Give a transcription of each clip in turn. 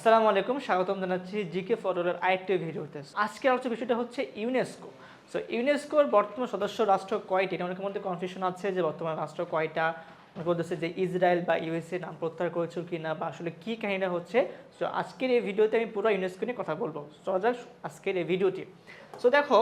আসসালামু আলাইকুম, স্বাগতম জানাচ্ছি জিকে ফটোলের আরেকটি ভিডিওতে। আজকে আলোচনা বিষয়টা হচ্ছে ইউনেস্কো। সো ইউনেস্কোর বর্তমান সদস্য রাষ্ট্র কয়টি? এটা অনেকের মধ্যে কনফিউশন আছে যে বর্তমান রাষ্ট্র কয়টা। অনেকে বলতেছে যে ইসরায়েল বা ইউএসএ নাম প্রত্যাহার করেছিল কি না বা আসলে কী কাহিনীটা হচ্ছে। সো আজকের এই ভিডিওতে আমি পুরো ইউনেস্কো নিয়ে কথা বলব। যাক আজকের এই ভিডিওটি। সো দেখো,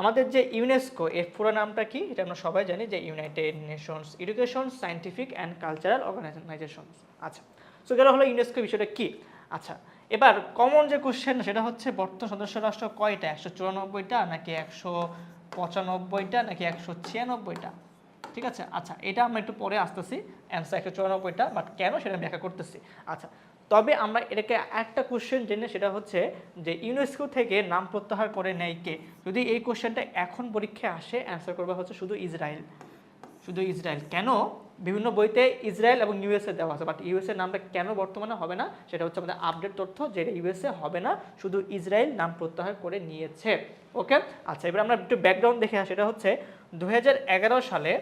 আমাদের যে ইউনেস্কো, এর পুরো নামটা কি? এটা আমরা সবাই জানি যে United Nations Education Scientific and Cultural Organization আচ্ছা সো গেল হলো ইউনেস্কো বিষয়টা কি? আচ্ছা এবার কমন যে কোশ্চেন সেটা হচ্ছে বর্তমান সদস্য রাষ্ট্র কয়টা? একশো চুরানব্বইটা নাকি একশো পঁচানব্বইটা নাকি একশো ছিয়ানব্বইটা? ঠিক আছে? আচ্ছা এটা আমরা একটু পরে আসতেছি অ্যান্সার একশো চুরানব্বইটা বাট কেন সেটা ব্যাখ্যা করতেছি? আচ্ছা তবে আমরা এটাকে একটা কোশ্চেন জেনে, সেটা হচ্ছে যে ইউনেস্কো থেকে নাম প্রত্যাহার করে নেয় কে? যদি এই কোশ্চেনটা এখন পরীক্ষায় আসে অ্যান্সার করবে হচ্ছে শুধু ইসরায়েল। শুধু ইসরায়েল। কেন? বিভিন্ন বইতে ইসরায়েল এবং ইউএসএ দেওয়া আছে বাট ইউএসএ নামটা কেন বর্তমানে হবে না, সেটা হচ্ছে আমাদের আপডেট তথ্য যে ইউএসএ হবে না, শুধু ইসরায়েল নাম প্রত্যাহার করে নিয়েছে। ওকে আচ্ছা এবার আমরা একটু ব্যাকগ্রাউন্ড দেখে সেটা হচ্ছে দুই হাজার এগারো সালে,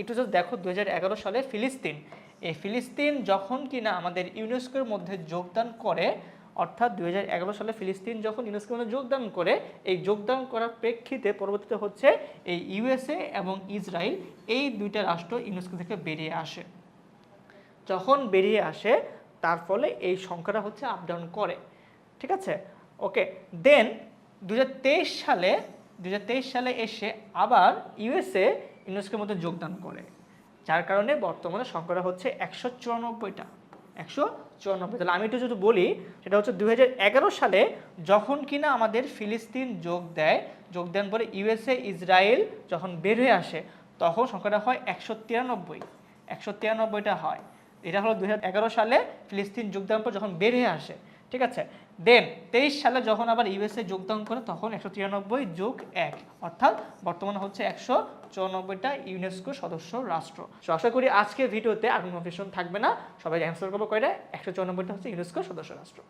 একটু যদি দেখো, দুই হাজার এগারো সালে ফিলিস্তিন। এই ফিলিস্তিন যখন কিনা আমাদের ইউনেস্কোর মধ্যে যোগদান করে অর্থাৎ দু হাজার এগারো সালে ফিলিস্তিন যখন ইউনেস্কোর মধ্যে যোগদান করে, এই যোগদান করার প্রেক্ষিতে পরবর্তীতে হচ্ছে এই ইউএসএ এবং ইসরায়েল এই দুইটা রাষ্ট্র ইউনেস্কো থেকে বেরিয়ে আসে। যখন বেরিয়ে আসে, তার ফলে এই সংখ্যাটা হচ্ছে আপ ডাউন করে। ঠিক আছে? ওকে দেন দুহাজার তেইশ সালে দু হাজার তেইশ সালে এসে আবার ইউএসএ ইউনেস্কোর মধ্যে যোগদান করে, যার কারণে বর্তমানে সংখ্যাটা হচ্ছে একশো চুরানব্বইটা। একশো চুরানব্বই তাহলে আমি একটু যদি বলি, সেটা হচ্ছে দুই হাজার এগারো সালে যখন কিনা আমাদের ফিলিস্তিন যোগ দেয়, যোগ দেন পরে ইউএসএ, ইসরায়েল যখন বের হয়ে আসে, তখন সংখ্যাটা হয় একশো তিরানব্বই। একশো তিরানব্বইটা হয়। এটা হলো দুই হাজার এগারো সালে ফিলিস্তিন যোগ যোগদান পর যখন বের হয়ে আসে ঠিক আছে? দেন তেইশ সালে যখন আবার ইউএসএ যোগদান করে, তখন একশো তিরানব্বই যোগ এক। অর্থাৎ বর্তমানে হচ্ছে একশো চুরানব্বইটা ইউনেস্কো সদস্য রাষ্ট্র। আশা করি আজকের ভিডিওতে আর কোনো থাকবে না। সবাই অ্যান্সার করব কয়টা একশো চুরানব্বইটা হচ্ছে ইউনেস্কো সদস্য রাষ্ট্র।